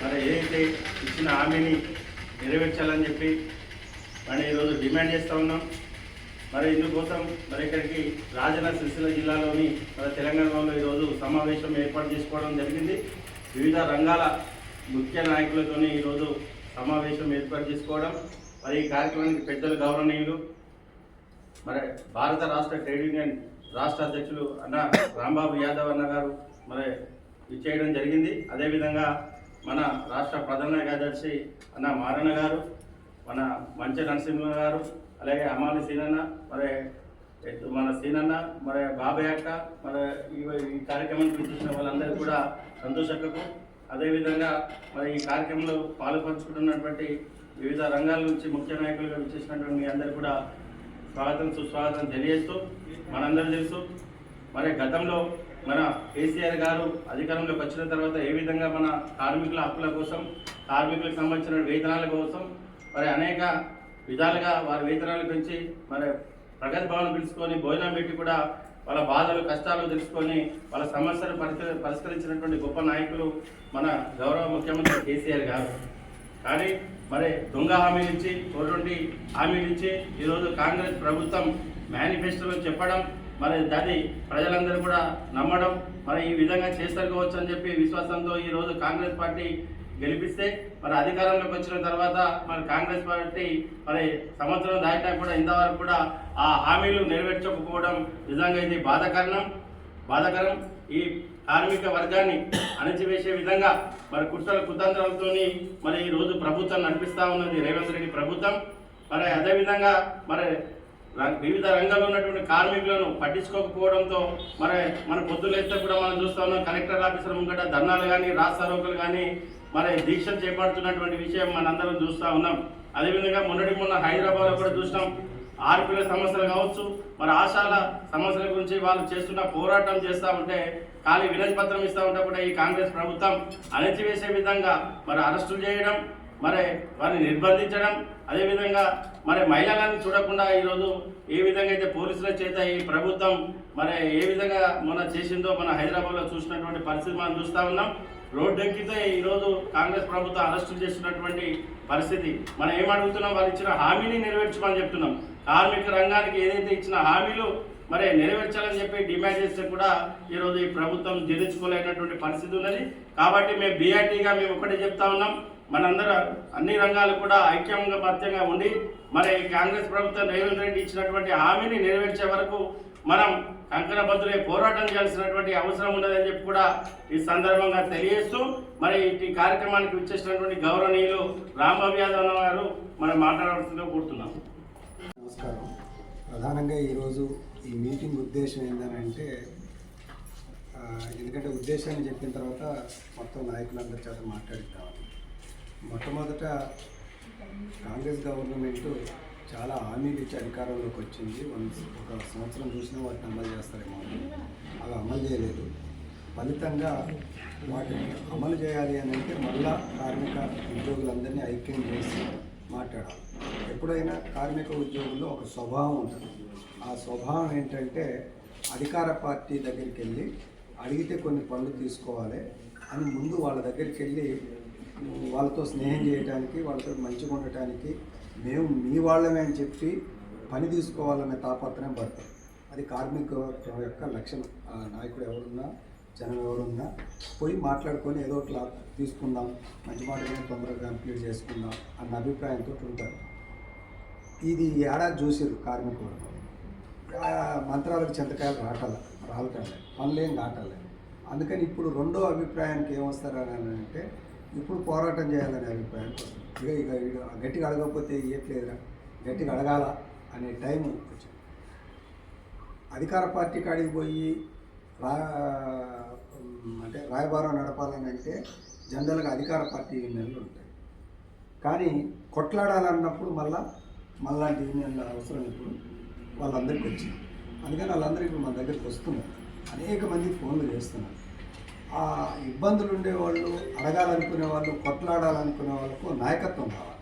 మరి ఏదైతే ఇచ్చిన హామీని నెరవేర్చాలని చెప్పి మరి ఈరోజు డిమాండ్ చేస్తూ ఉన్నాం. మరి ఇందుకోసం మరి ఇక్కడికి రాజన్న సిరిసిల్ల జిల్లాలోని మరి తెలంగాణలో ఈరోజు సమావేశం ఏర్పాటు చేసుకోవడం జరిగింది. వివిధ రంగాల ముఖ్య నాయకులతో ఈరోజు సమావేశం ఏర్పాటు చేసుకోవడం. మరి ఈ కార్యక్రమానికి పెద్దలు గౌరవనీయులు మరి భారత రాష్ట్ర ట్రేడ్ యూనియన్ రాష్ట్ర అధ్యక్షులు అన్న రాంబాబు యాదవ్ అన్న గారు మరి ఇచ్చేయడం జరిగింది. అదేవిధంగా మన రాష్ట్ర ప్రధాన కార్యదర్శి అన్న మారన్న గారు మన మంచి నరసింహ గారు అలాగే అమాలి సీనన్న మరి మన సీనన్న మరి బాబాయ్ అక్క మరి ఈ ఈ కార్యక్రమానికి చూసిన వాళ్ళందరూ కూడా సంతోషక్కకు అదేవిధంగా మరి ఈ కార్యక్రమంలో పాల్పంచుకుంటున్నటువంటి వివిధ రంగాల నుంచి ముఖ్య నాయకులుగా విచ్చేసినటువంటి మీ అందరూ కూడా స్వాగతం సుస్వాగతం తెలియజేస్తూ మనందరూ తెలుసు. మరి గతంలో మన కేసీఆర్ గారు అధికారంలోకి వచ్చిన తర్వాత ఏ విధంగా మన కార్మికుల హక్కుల కోసం కార్మికులకు సంబంధించిన వేతనాల కోసం మరి అనేక విధాలుగా వారి వేతనాలు పెంచి మరి ప్రగతి భవన్ పిలుచుకొని భోజనం పెట్టి కూడా వాళ్ళ బాధలు కష్టాలు తెలుసుకొని వాళ్ళ సమస్యలు పరిష్కరించినటువంటి గొప్ప నాయకులు మన గౌరవ ముఖ్యమంత్రి కేసీఆర్ గారు. కానీ మరి దొంగ హామీలు ఇచ్చి తోటువంటి హామీలు ఇచ్చి ఈరోజు కాంగ్రెస్ ప్రభుత్వం మేనిఫెస్టోలో చెప్పడం మరి దాన్ని ప్రజలందరూ కూడా నమ్మడం మరి ఈ విధంగా చేస్తారు కావచ్చు అని చెప్పి విశ్వాసంతో ఈరోజు కాంగ్రెస్ పార్టీ గెలిపిస్తే మరి అధికారంలోకి వచ్చిన తర్వాత మరి కాంగ్రెస్ పార్టీ మరి సంవత్సరం దాటినా కూడా ఇంతవరకు కూడా ఆ హామీలు నెరవేర్చకపోవడం నిజంగా ఇది బాధాకరణం. బాధాకరం. ఈ కార్మిక వర్గాన్ని అణచివేసే విధంగా మరి కుట్రల కుతంత్రాలతో మరి ఈరోజు ప్రభుత్వం నడిపిస్తా ఉన్నది రేవంత్ రెడ్డి ప్రభుత్వం. మరి అదేవిధంగా మరి వివిధ రంగాల్లో ఉన్నటువంటి కార్మికులను పట్టించుకోకపోవడంతో మరి మన పొద్దులేస్తే కూడా మనం చూస్తా ఉన్నాం కలెక్టర్ ఆఫీసర్ ముంగట ధర్నాలు కానీ రాస్తారోకలు కానీ మరి దీక్షలు చేపడుతున్నటువంటి విషయం మనందరం చూస్తూ ఉన్నాం. అదేవిధంగా మొన్నటి మొన్న హైదరాబాద్లో కూడా చూసినాం ఆర్పిల సమస్యలు కావచ్చు మరి ఆశాల సమస్యల గురించి వాళ్ళు చేస్తున్న పోరాటం చేస్తూ ఉంటే ఖాళీ వినతి పత్రం ఇస్తూ ఉంటే కూడా ఈ కాంగ్రెస్ ప్రభుత్వం అణచివేసే విధంగా మరి అరెస్టులు చేయడం మరి వారిని నిర్బంధించడం అదేవిధంగా మరి మహిళలను చూడకుండా ఈరోజు ఏ విధంగా అయితే పోలీసుల చేత ఈ ప్రభుత్వం మరి ఏ విధంగా మన చేసిందో మన హైదరాబాద్లో చూసినటువంటి పరిస్థితి మనం చూస్తూ ఉన్నాం. రోడ్డు ఎక్కితే ఈరోజు కాంగ్రెస్ ప్రభుత్వం అరెస్టు చేస్తున్నటువంటి పరిస్థితి. మనం ఏమడుగుతున్నాం వాళ్ళు ఇచ్చిన హామీని నెరవేర్చమని చెప్తున్నాం. కార్మిక రంగానికి ఏదైతే ఇచ్చిన హామీలు మరి నెరవేర్చాలని చెప్పి డిమాండ్ చేస్తే కూడా ఈరోజు ఈ ప్రభుత్వం జీర్ణించుకోలేనటువంటి పరిస్థితి ఉన్నది. కాబట్టి మేము బీఆర్టీగా మేము ఒకటే చెప్తా ఉన్నాం. మనందరం అన్ని రంగాలు కూడా ఐక్యంగా మత్యంగా ఉండి మరి కాంగ్రెస్ ప్రభుత్వం రేవంత్ రెడ్డి ఇచ్చినటువంటి హామీని నెరవేర్చే వరకు మనం కంకణబద్దులే పోరాటం చేయాల్సినటువంటి అవసరం ఉన్నదని చెప్పి కూడా ఈ సందర్భంగా తెలియజేస్తూ మరి ఈ కార్యక్రమానికి విచ్చేసినటువంటి గౌరవనీయులు రాంబాబు యాదవ్ గారు మనం మాట్లాడవలసిందిగా కోరుతున్నాం. నమస్కారం. ప్రధానంగా ఈరోజు ఈ మీటింగ్ ఉద్దేశం ఏంటంటే ఎందుకంటే ఉద్దేశాన్ని చెప్పిన తర్వాత మొత్తం నాయకులందరి చేత మాట్లాడిద్దామని. మొట్టమొదట కాంగ్రెస్ గవర్నమెంట్ చాలా హామీలు ఇచ్చి అధికారంలోకి వచ్చింది. వన్ ఒక సంవత్సరం చూసినా వాటిని అమలు చేస్తారేమో అని. అవి అమలు చేయలేదు. ఫలితంగా వాటిని అమలు చేయాలి అని అంటే మళ్ళా కార్మిక ఉద్యోగులందరినీ ఐక్యం చేసి మాట్లాడాలి. ఎప్పుడైనా కార్మిక ఉద్యోగుల్లో ఒక స్వభావం ఉంటుంది. ఆ స్వభావం ఏంటంటే అధికార పార్టీ దగ్గరికి వెళ్ళి అడిగితే కొన్ని పనులు తీసుకోవాలి అని ముందు వాళ్ళ దగ్గరికి వెళ్ళి వాళ్ళతో స్నేహం చేయడానికి వాళ్ళతో మంచిగా ఉండటానికి మేము మీ వాళ్ళమే అని చెప్పి పని తీసుకోవాలనే తాపత్రయం పడతాం. అది కార్మిక యొక్క లక్షణం. ఆ నాయకుడు ఎవరున్నా జనం ఎవరున్నా పోయి మాట్లాడుకొని ఏదో ఒకటి లా- తీసుకుందాం మంచి మాటలు తొందరగా కంప్లీట్ చేసుకుందాం అన్న అభిప్రాయంతో ఉంటారు. ఇది ఏడాది చూసారు కార్మికులు. మంత్రాలకు చింతకాయలు రాటాల రాలటంలే పనులేం కాటలే అందుకని ఇప్పుడు రెండో అభిప్రాయానికి ఏమొస్తారని అంటే ఇప్పుడు పోరాటం చేయాలనే అభిప్రాయం ఇక ఇక ఇక గట్టిగా అడగకపోతే ఇవ్వట్లేదురా గట్టిగా అడగాల అనే టైం వచ్చింది అధికార పార్టీ కాడికి పోయి రా అంటే రాయబారం నడపాలని అంటే జనరల్గా అధికార పార్టీ యూనియన్లు ఉంటాయి. కానీ కొట్లాడాలన్నప్పుడు మళ్ళా మళ్ళాంటి యూనియన్ల అవసరం ఇప్పుడు వాళ్ళందరికీ వచ్చింది. అందుకని వాళ్ళందరూ ఇప్పుడు మన దగ్గరికి వస్తున్నారు. అనేక మంది ఫోన్లు చేస్తున్నారు. ఆ ఇబ్బందులు ఉండేవాళ్ళు అడగాలనుకునే వాళ్ళు కొట్లాడాలనుకునే వాళ్ళకు నాయకత్వం కావాలి.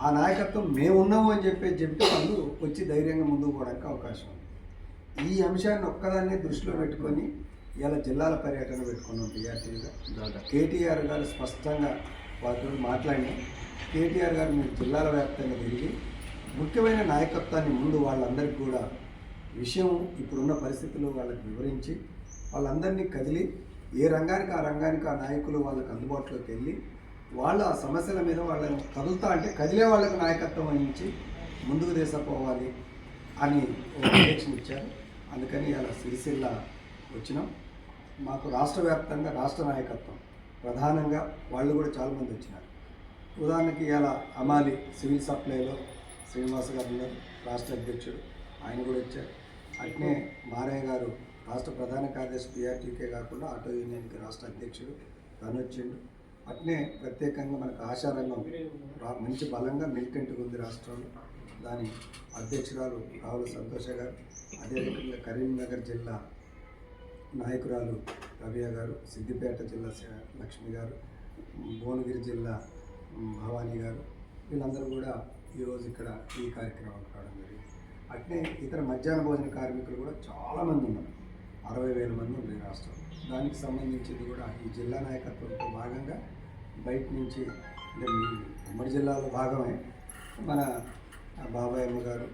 ఆ నాయకత్వం మేము ఉన్నాము అని చెప్పి చెప్తే వాళ్ళు వచ్చి ధైర్యంగా ముందుకు పోవడానికి అవకాశం ఉంది. ఈ అంశాన్ని ఒక్కదాన్ని దృష్టిలో పెట్టుకొని ఇలా జిల్లాల పర్యటన పెట్టుకున్నాం టీఆర్టీగా. కేటీఆర్ గారు స్పష్టంగా వారితో మాట్లాడినాం. కేటీఆర్ గారు మీరు జిల్లాల వ్యాప్తంగా తిరిగి ముఖ్యమైన నాయకత్వాన్ని ముందు వాళ్ళందరికీ కూడా విషయం ఇప్పుడున్న పరిస్థితుల్లో వాళ్ళకి వివరించి వాళ్ళందరినీ కదిలి ఏ రంగానికి ఆ రంగానికి ఆ నాయకులు వాళ్ళకి అందుబాటులోకి వెళ్ళి వాళ్ళ ఆ సమస్యల మీద వాళ్ళని కదులుతా అంటే కదిలే వాళ్ళకి నాయకత్వం వహించి ముందుకు తీసుకుపోవాలి అని ఒక ఇచ్చారు. అందుకని ఇలా సిరిసిల్ల వచ్చినాం. మాకు రాష్ట్ర వ్యాప్తంగా రాష్ట్ర నాయకత్వం. ప్రధానంగా వాళ్ళు కూడా చాలామంది వచ్చినారు. ఉదాహరణకి ఇలా అమాలి సివిల్ సప్లైలో శ్రీనివాస్ గారు ఉన్నారు రాష్ట్ర అధ్యక్షుడు. ఆయన కూడా వచ్చారు. అట్నే మారయ్య గారు రాష్ట్ర ప్రధాన కార్యదర్శి పిఆర్టీకే కాకుండా ఆటో యూనియన్కి రాష్ట్ర అధ్యక్షుడు తను వచ్చిండు అట్నే ప్రత్యేకంగా మనకు ఆశారంగం రా- మంచి బలంగా మిలిటెంట్గా ఉంది రాష్ట్రంలో. దాని అధ్యక్షురాలు రావుల సంతోష గారు అదేవిధంగా కరీంనగర్ జిల్లా నాయకురాలు రవియ గారు సిద్దిపేట జిల్లా లక్ష్మి గారు భువనగిరి జిల్లా భవానీ గారు వీళ్ళందరూ కూడా ఈరోజు ఇక్కడ ఈ కార్యక్రమం కావడం జరిగింది. అట్నే ఇతర మధ్యాహ్న భోజన కార్మికులు కూడా చాలామంది ఉన్నారు. అరవై వేల మంది ఉంది రాష్ట్రం. దానికి సంబంధించింది కూడా ఈ జిల్లా నాయకత్వంతో భాగంగా బయట నుంచి అంటే ఉమ్మడి జిల్లాలో భాగమే. మన బాబాయ్ అమ్మ గారు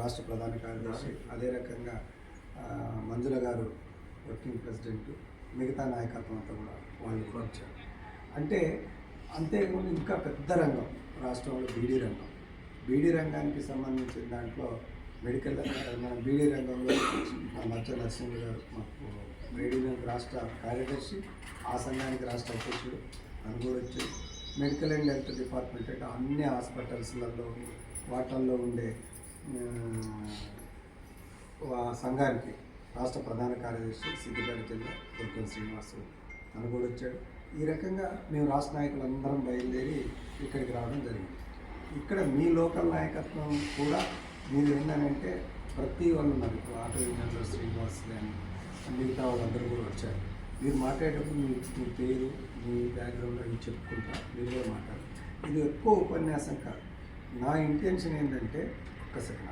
రాష్ట్ర ప్రధాన కార్యదర్శి అదే రకంగా మంజుల గారు వర్కింగ్ ప్రెసిడెంట్ మిగతా నాయకత్వం అంతా కూడా వాళ్ళు వచ్చారు. అంటే అంతేకాకుండా ఇంకా పెద్ద రంగం రాష్ట్రంలో బీడీ రంగం. బీడీ రంగానికి సంబంధించిన దాంట్లో మెడికల్ మనం బీడీ రంగంలో మా మచ్చ నరసింహ గారు మాకు బీడీ రాష్ట్ర కార్యదర్శి ఆ సంఘానికి రాష్ట్ర అధ్యక్షుడు అని కూడా మెడికల్ అండ్ హెల్త్ డిపార్ట్మెంట్ అంటే అన్ని హాస్పిటల్స్లలో వాటల్లో ఉండే సంఘానికి రాష్ట్ర ప్రధాన కార్యదర్శి సిద్దిపేట జిల్లా దుర్గం శ్రీనివాసు తను వచ్చాడు. ఈ రకంగా మేము రాష్ట్ర నాయకులందరం బయలుదేరి ఇక్కడికి రావడం జరిగింది. ఇక్కడ మీ లోకల్ నాయకత్వం కూడా మీరు ఏంటంటే ప్రతి వాళ్ళు ఉన్నారు. ఇప్పుడు ఆటో యూనియన్లో శ్రీనివాస్ కానీ మిగతా వాళ్ళందరూ కూడా వచ్చారు. మీరు మాట్లాడేటప్పుడు మీ మీ పేరు మీ బ్యాక్గ్రౌండ్ అవి చెప్పుకుంటా మీరే మాట్లాడారు ఇది ఎక్కువ ఉపన్యాసం కాదు. నా ఇంటెన్షన్ ఏంటంటే ఒక్క సెకండ్